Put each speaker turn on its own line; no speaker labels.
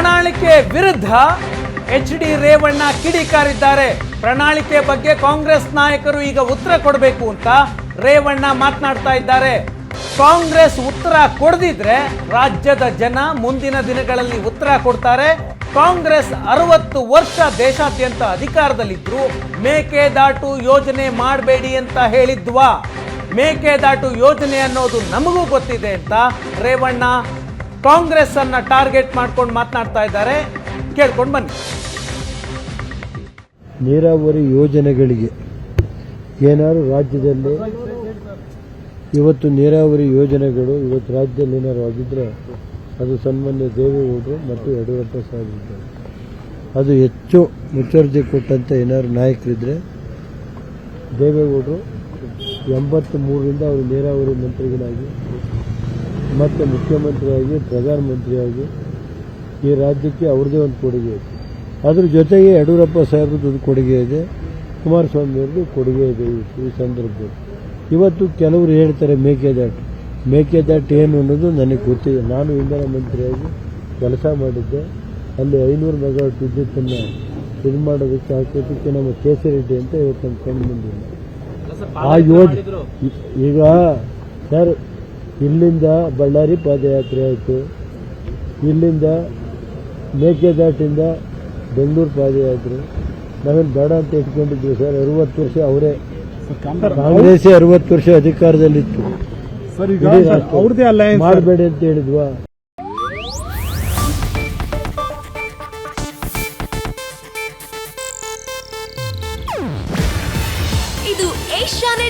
ಪ್ರಣಾಳಿಕೆ ವಿರುದ್ಧ H D Revanna ಕಿಡಿಕಾರಿದ್ದಾರೆ. ಪ್ರಣಾಳಿಕೆ ಬಗ್ಗೆ ಕಾಂಗ್ರೆಸ್ ನಾಯಕರು ಈಗ ಉತ್ತರ ಕೊಡಬೇಕು ಅಂತ ರೇವಣ್ಣ ಮಾತನಾಡ್ತಾ ಇದ್ದಾರೆ. ಕಾಂಗ್ರೆಸ್ ಉತ್ತರ ಕೊಡದಿದ್ರೆ ರಾಜ್ಯದ ಜನ ಮುಂದಿನ ದಿನಗಳಲ್ಲಿ ಉತ್ತರ ಕೊಡ್ತಾರೆ. ಕಾಂಗ್ರೆಸ್ ಅರವತ್ತು ವರ್ಷ ದೇಶಾದ್ಯಂತ ಅಧಿಕಾರದಲ್ಲಿದ್ದರು ಮೇಕೆದಾಟು ಯೋಜನೆ ಮಾಡಬೇಡಿ ಅಂತ ಹೇಳಿದ್ವಾ? ಮೇಕೆದಾಟು ಯೋಜನೆ ಅನ್ನೋದು ನಮಗೂ ಗೊತ್ತಿದೆ ಅಂತ ರೇವಣ್ಣ ಕಾಂಗ್ರೆಸ್ ಅನ್ನ ಟಾರ್ಗೆಟ್ ಮಾಡ್ಕೊಂಡು ಮಾತನಾಡ್ತಾ ಇದ್ದಾರೆ. ಕೇಳ್ಕೊಂಡು ಬನ್ನಿ.
ನೀರಾವರಿ ಯೋಜನೆಗಳಿಗೆ ಏನಾದ್ರು ರಾಜ್ಯದಲ್ಲಿ ಇವತ್ತು ನೀರಾವರಿ ಯೋಜನೆಗಳು ಇವತ್ತು ರಾಜ್ಯದಲ್ಲಿ ಏನಾದ್ರು ಆಗಿದ್ರೆ ಅದು ಸನ್ಮಾನ್ಯ ದೇವೇಗೌಡರು ಮತ್ತು ಯಡಿಯೂರಪ್ಪ ಸಾಹೇಬರಿದ್ದಾರೆ ಅದು ಹೆಚ್ಚು ಮುಚ್ಚರ್ಜೆ ಕೊಟ್ಟಂತ ಏನಾದ್ರು ನಾಯಕರಿದ್ರೆ ದೇವೇಗೌಡರು ಎಂಬತ್ತು ಮೂರರಿಂದ ಅವರು ನೀರಾವರಿ ಮಂತ್ರಿಗಳಾಗಿ ಮತ್ತು ಮುಖ್ಯಮಂತ್ರಿಯಾಗಿ ಪ್ರಧಾನಮಂತ್ರಿಯಾಗಿ ಈ ರಾಜ್ಯಕ್ಕೆ ಅವ್ರದ್ದೇ ಒಂದು ಕೊಡುಗೆ ಇದೆ. ಅದ್ರ ಜೊತೆಗೆ ಯಡಿಯೂರಪ್ಪ ಸಾಹೇಬ್ರದ್ದು ಒಂದು ಕೊಡುಗೆ ಇದೆ. ಕುಮಾರಸ್ವಾಮಿ ಅವ್ರದ್ದು ಕೊಡುಗೆ ಇದೆ ಈ- ಸಂದರ್ಭದಲ್ಲಿ. ಇವತ್ತು ಕೆಲವರು ಹೇಳ್ತಾರೆ ಮೇಕೆದಾಟು ಮೇಕೆದಾಟು ಏನು ಅನ್ನೋದು ನನಗೆ ಗೊತ್ತಿದೆ. ನಾನು ಇಂಧನ ಮಂತ್ರಿಯಾಗಿ ಕೆಲಸ ಮಾಡಿದ್ದೆ. ಅಲ್ಲಿ ಐನೂರು ಮೆಗಾವಟ್ ವಿದ್ಯುತ್ತನ್ನು ಇದು ಮಾಡೋದಕ್ಕೆ ಹಾಕೋದಕ್ಕೆ ನಮ್ಮ ಕೇಸರಿಡ್ಡಿ ಅಂತ ಇವತ್ತು ನಮ್ಮ ಕಣ್ಣು ಮುಂದಿಲ್ಲ ಆ ಯೋಜನೆ ಈಗ ಸರ್ ಇಲ್ಲಿಂದ ಬಳ್ಳಾರಿ ಪಾದಯಾತ್ರೆ ಆಯಿತು. ಇಲ್ಲಿಂದ ಮೇಕೆದಾಟಿಂದ ಬೆಂಗಳೂರು ಪಾದಯಾತ್ರೆ. ನಾವೇನು ಬೇಡ ಅಂತ ಇಟ್ಕೊಂಡಿದ್ವಿ ಸರ್. ಅರವತ್ತು ವರ್ಷ ಅವರೇ. ಕಾಂಗ್ರೆಸ್ ಅರವತ್ತು ವರ್ಷ ಅಧಿಕಾರದಲ್ಲಿತ್ತು. ಮಾಡಬೇಡಿ ಅಂತ ಹೇಳಿದ್ವಾ.
ಇದು ಏಷ್ಯಾನೆಟ್